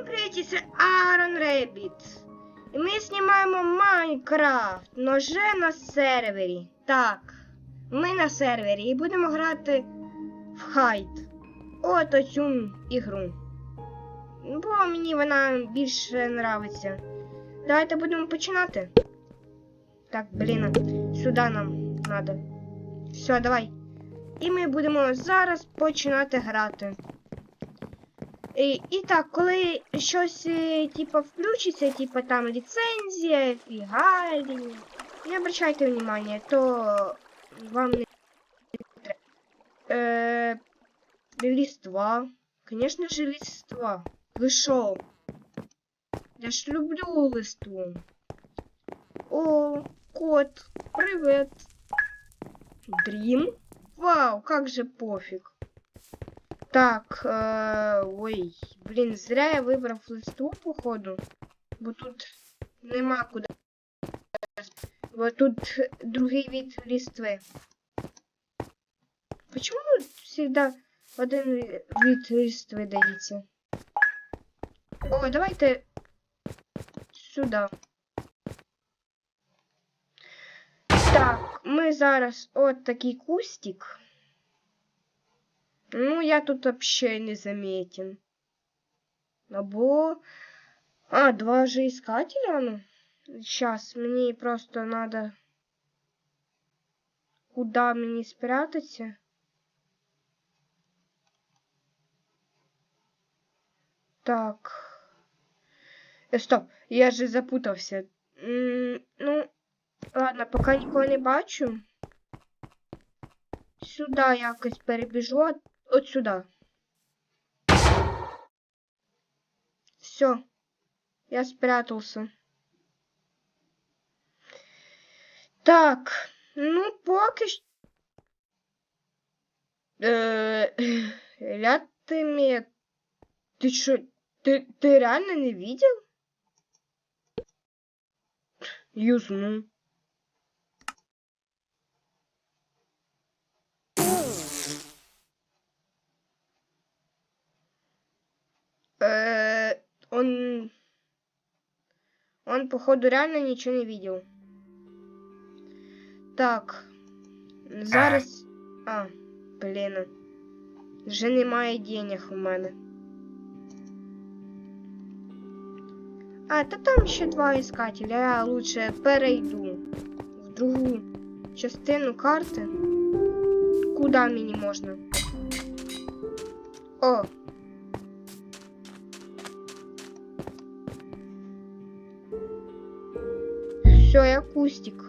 Всім привіт, це Aaron Rabbit. І ми знімаємо Майнкрафт, но на сервері. Так, ми на сервері і будемо грати в хайт. От оцю ігру. Бо мені вона більше нравиться. Давайте будемо починати. Так, блін, сюди нам треба. Все, давай. І ми будемо зараз починати грати. І, і так, коли щось е, типа включиться, типа там ліцензія, фігалії, не обращайте внимания, то вам не треба. Е, листва. Конечно же, листва. Ви шо? Я ж люблю листву. О, кот, привет. Дрим? Вау, как же пофиг. Так, е, ой, блін, зря я вибрав листу, походу. Бо тут нема куди. Бо тут другий від листви. Почему всегда один від листви дається? О, давайте сюди. Так, ми зараз от такий кустик. Ну, я тут вообще не заметен. Або... А, два же искателя, ну. Сейчас, мне просто надо... Куда мне спрятаться? Так. Э, стоп, я же запутался. М, ну, ладно, пока нікого не бачу. Сюда якось перебіжу, от, от сюда. Все, я спрятался. Так, ну поки що... Ля ты мне... Ты что, ты, ты реально не видел? Юзну. Он, походу, реально ничего не видел. Так. Зараз... А, блін. Вже немає денег у мене. А, та там ще два іскателя. Я лучше перейду в другу частину карти. Куда мені можна? О, Все, я кустик.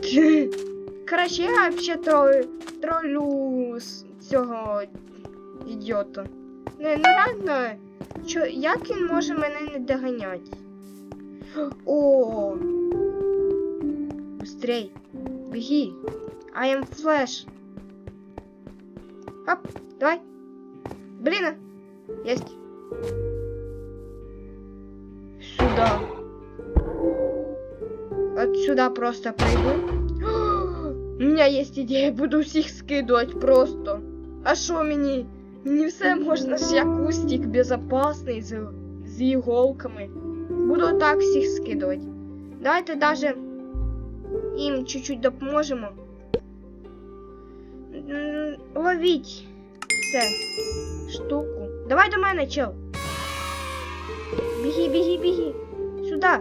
Короче, я вообще тролю з цього ідіота. Не, ну реально, чо, як він може мене не доганяти? О! Быстрей! Беги! I am Flash! Оп, давай! От сюда просто пройду. У меня есть идея, буду всіх скидывать просто. А що мені? Мені все можна ж як кустик безопасний з, з іголками. Буду так всіх скидувати. Давайте даже їм чуть-чуть допоможемо. М, Ловіть це штуку. Давай до мене, чел. Беги, беги, беги. Сюда.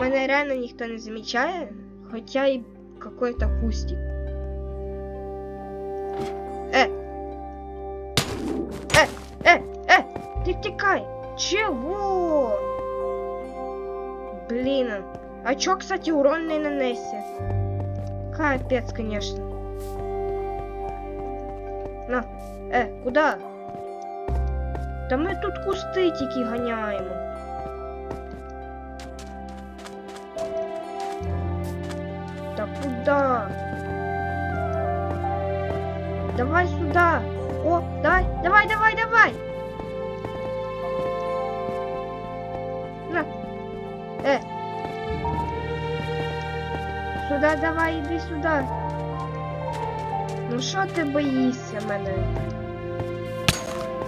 мене реально никто не замечает, хотя и какой-то кустик. Э! Э! Э! Э! Ты втекай! Чего? Блин. А чё, кстати, урон не нанесся? Капец, конечно. На. Е, куда? Та ми тут кусти тільки ганяємо. Куда? Давай сюда. О, давай, давай, давай, давай. На. Э. Сюда давай, иди сюда. Ну що ти боїшся мене?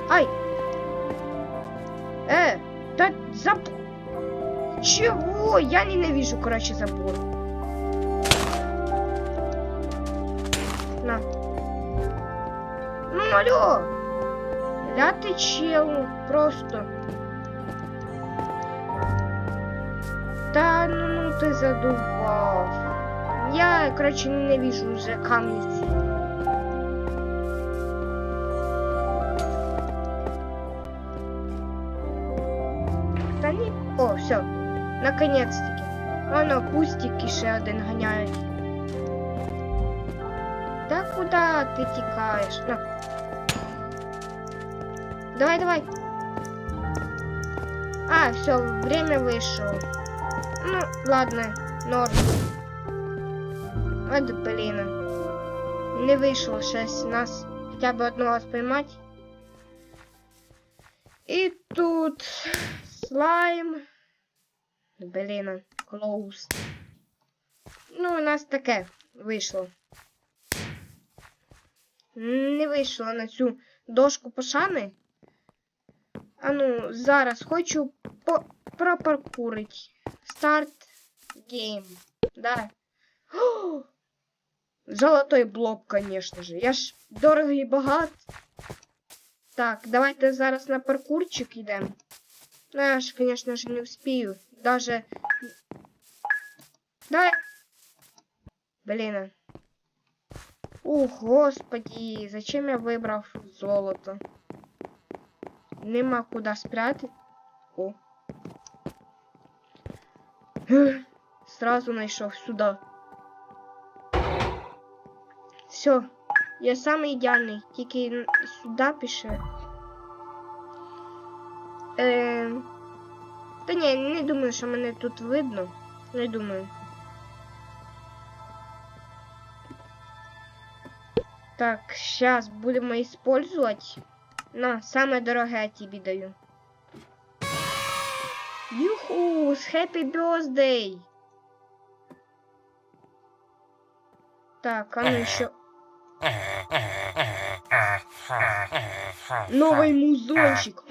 Ай! Э, да заб... Чего? Я ненавижу, короче, забор. Алло! Ты чел, просто. Да, ну, ну ты задубал. Я, короче, ненавижу уже камни. Та ні. О, все. Наконец-таки. Воно кустики ще один ганяють. Та куди ти тікаєш? На. Давай, давай. А, все, время вышло. Ну, ладно, норм. От блін. Не вийшло щось нас хоча б одного спіймати. І тут слайм. Блін, клоус. Ну, у нас таке вийшло. Не вийшло на цю дошку пошани. А ну, зараз хочу по пропаркурить. Старт гейм. Да. О! Золотой блок, конечно же. Я ж дорогий і багат. Так, давайте зараз на паркурчик йдемо. Ну, я ж, конечно же, не успею. Даже... Давай. Блин. О, господи, зачем я выбрал золото? Нема куда спрятать. О. Сразу найшов сюда. Все, я самый ідеальний, тільки н- сюди пише. Е, та ні, не думаю, що мене тут видно. Не думаю. Так, сейчас будемо использовать. На, самое дорогое тебе даю. Юху, с Happy Birthday! Так, а ну еще... Новый музончик.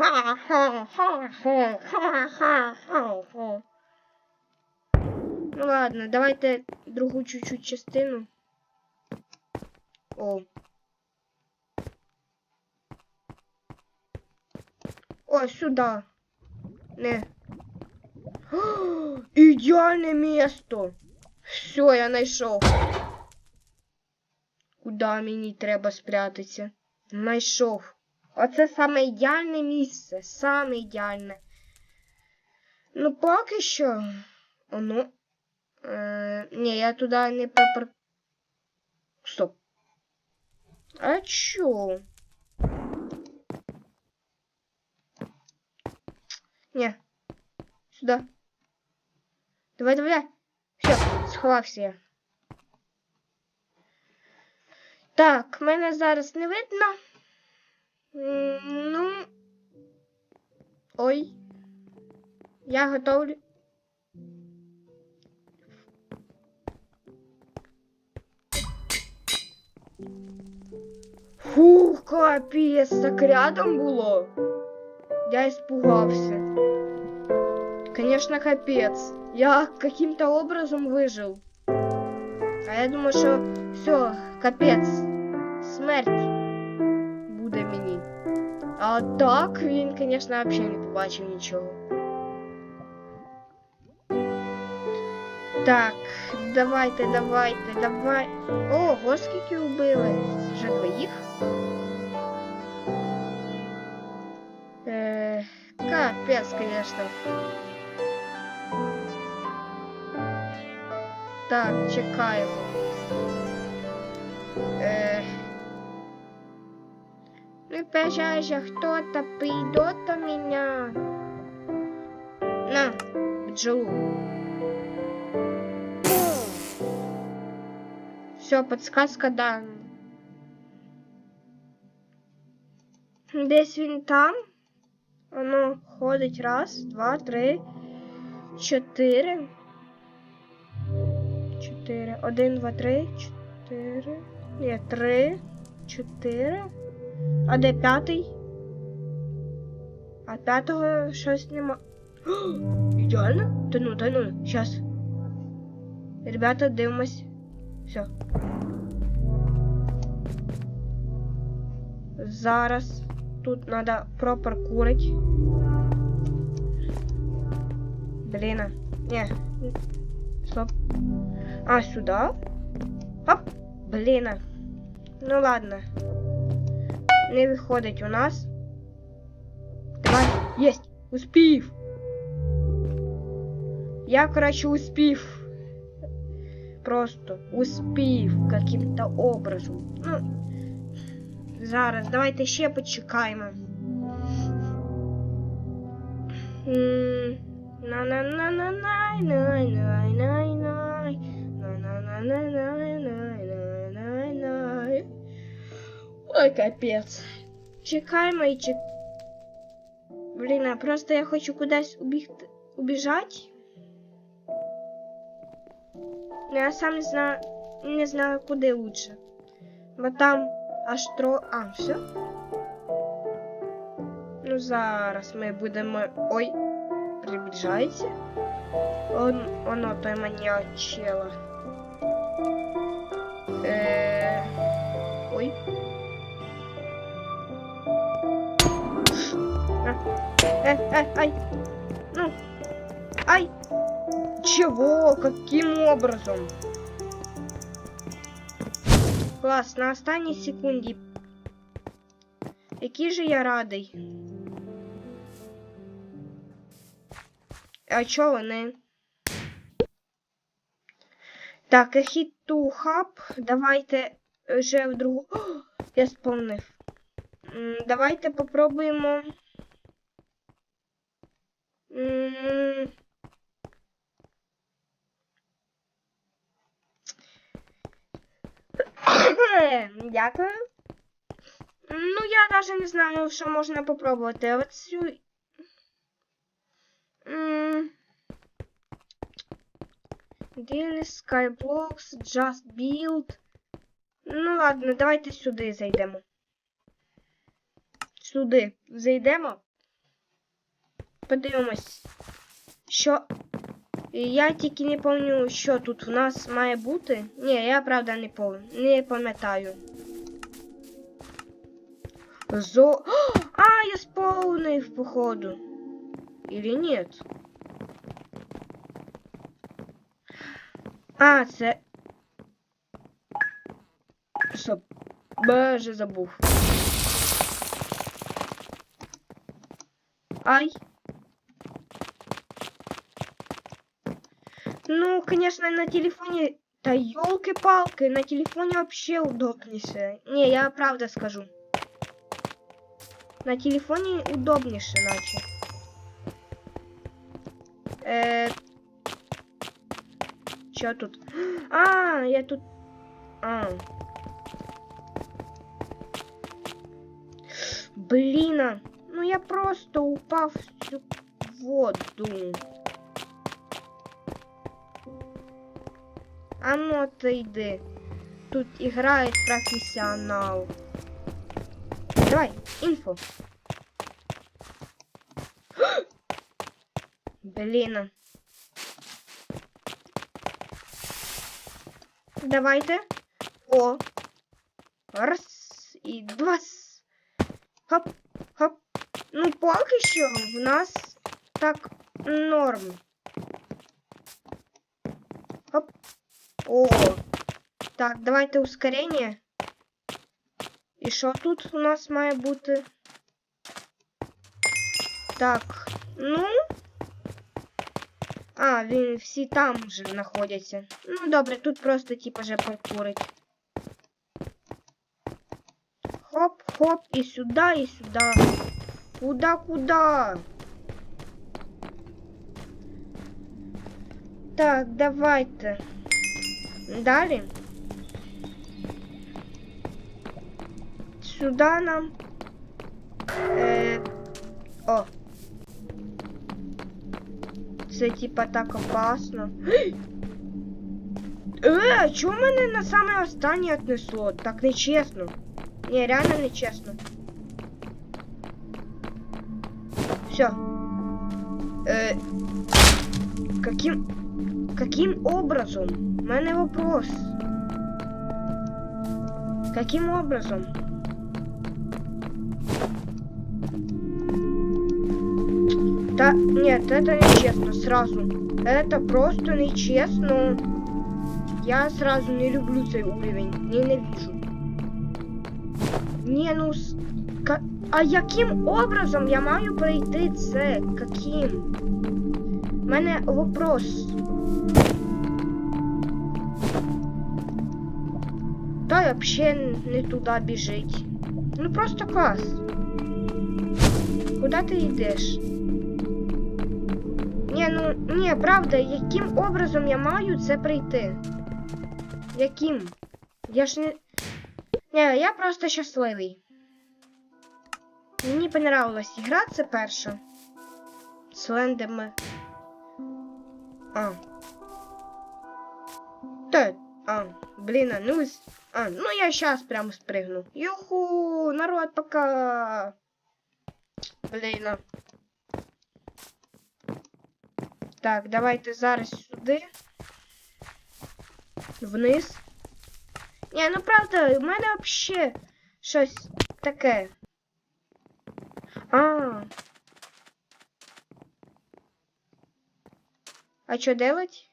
Ну ладно, давайте другу чуть-чуть частину. О. О, сюда. Не. О, Ідеальне місто. Все, я знайшов. Куда мені треба спрятатися? Знайшов. Оце саме ідеальне місце. Саме ідеальне. Ну, поки що. О, ну. Е, ні, я туди не попер... Стоп. А чо? Не. Сюда. Давай, давай. Все, сховався я. Так, мене зараз не видно. Ну. Ой. Я готовлю. Фух, капець, так рядом було. Я испугался. Конечно, капец. Я каким-то образом выжил. А я думаю, що все, капець. Смерть буде мені. А так він, конечно, взагалі не побачив нічого. Так, давайте, давайте, давай. Ого, скільки вбили? Вже двоїх? Капець, конечно. Так, чекаємо. Е, не пожалуйста, кто-то придет до меня. На, бджолу. Все, подсказка да. Десь він там. Воно ходить раз, два, три, чотири. Чотири. Один, два, три, чотири. Є три, чотири. А де п'ятий? А п'ятого щось нема. О, ідеально? Та ну, та ну, щас. Ребята, дивимось. Все. Зараз тут надо пропаркурить. Блин. а. Не. Стоп. А, сюда? Оп. Блин. а. Ну ладно. Не виходить у нас. Давай. Есть. Успів. Я, короче, успів. Просто успів каким-то образом. Ну, зараз, давайте ще почекаємо. М, На-на-на-на-най-най-най-най-най. На-на-на-на-най-най-най-най-най. Ой, капець. Чекаємо і чек... Блін, а просто я хочу кудись убігти, убіжати. Ну, я сам не знаю, не знаю, куди лучше. Бо там аж тро... А, все? Ну, зараз ми будемо... Ой, приближається. Он, оно той маньячело. Е... Ой. Э, э, ай. Ну. Ай. Чего? Каким образом? Клас, на останній секунді. Який же я радий. А чого вони? Так, hit to hub. Давайте вже в другу. О, я сповнив. Давайте попробуємо. Дякую. Ну, я навіть не знаю, що можна попробувати. От цю. М, Daily Just Build. Ну ладно, давайте сюди зайдемо. Сюди зайдемо. Подивимось, що. Я тільки не пам'ятаю, що тут в нас має бути. Ні, я правда не пом... не пам'ятаю. Зо. А, я сповнив, походу. Или нет? А, це. Стоп. Боже, забув. Ай. Ну, конечно, на телефоне... Да елки-палки, на телефоне вообще удобнейше. Не, я правда скажу. На телефоне удобнейше, наче. Э... Чё тут? А, я тут... А. Блин, а. ну я просто упал в воду. А ну отойди. Тут играет профессионал. Давай, инфо. Блин. Давайте. О. Раз і два. Хоп, хоп. Ну, поки що в нас так норм. Хоп. О. Так, давайте ускорення. І що тут у нас має бути? Так, ну. А, він всі там вже знаходяться. Ну, добре, тут просто типа вже паркурить. Хоп, хоп, і сюди, і сюди. Куда, куда? Так, давайте. Далі. Сюди нам. Е, о. Це типа так опасно. Е, чому мене на саме останнє отнесло? Так нечесно. Ні, реально нечесно. Все. Э, каким... Каким образом? У мене вопрос. Каким образом? Да, нет, это нечестно сразу. Это просто нечестно. Я сразу не люблю цей уровень. Ненавижу. Не, ну... А яким образом я маю пройти це? Каким? У мене вопрос. Та вообще не туди біжить. Ну просто клас. Куди ти йдеш? Ні, ну ні, правда, яким образом я маю це прийти? Яким? Я ж не. Ні, я просто щасливий. Мені понравилась ігра, це перша. Слендами. А. Та, а, блін, ну, а, ну я щас прям спригну. Юху, народ, пока. Блін. а. Так, давайте зараз сюди. Вниз. Ні, ну правда, у мене взагалі щось таке. А. А что делать?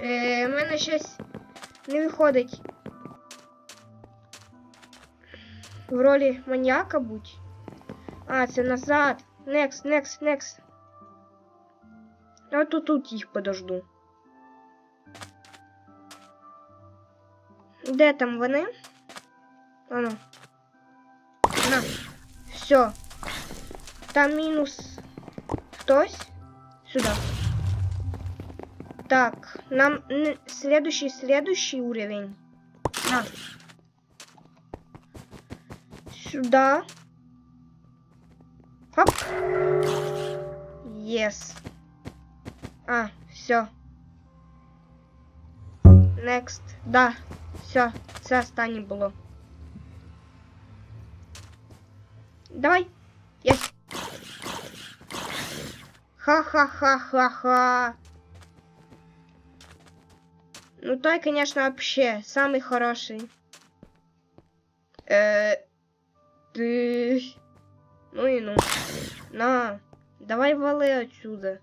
Е, в мене щось не виходить. В ролі маніяка будь. А, це назад. Next, next, next. А то тут їх подожду. Де там вони? Ану. На. Все. Там мінус хтось. Сюда. Так, нам следующий, следующий уровень. На. Сюда. Хоп. Yes. А, все. Next. Да. Все. Це останнє було. Давай. Yes. Ха-ха-ха-ха-ха. Ну, той, конечно, вообще самый хороший. Э, ты... Ну и ну. На, давай вали отсюда.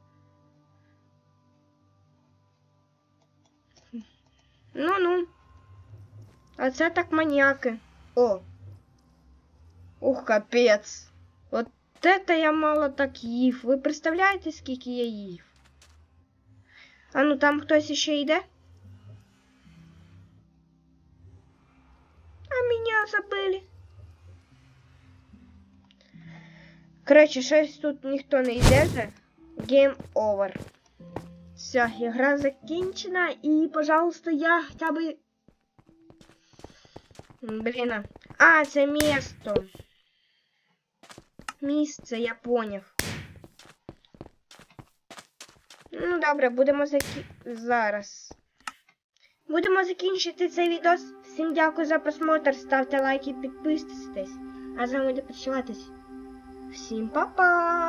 Ну-ну. А це так маньяки. О. Ух, капець. От это я мало так їв. Ви представляєте, скільки я їв? А ну там хтось ще йде? А меня забыли. Короче, щось тут ніхто не йде же. Game over. Все, ігра закінчена і, пожалуйста, я хоча б... Блін. А, це місто. Місце, я поняв. Ну, добре, будемо закі... зараз. Будемо закінчити цей відос. Всім дякую за просмотр. Ставте лайки, підписуйтесь. А з вами буде працюватись. Всім па-па!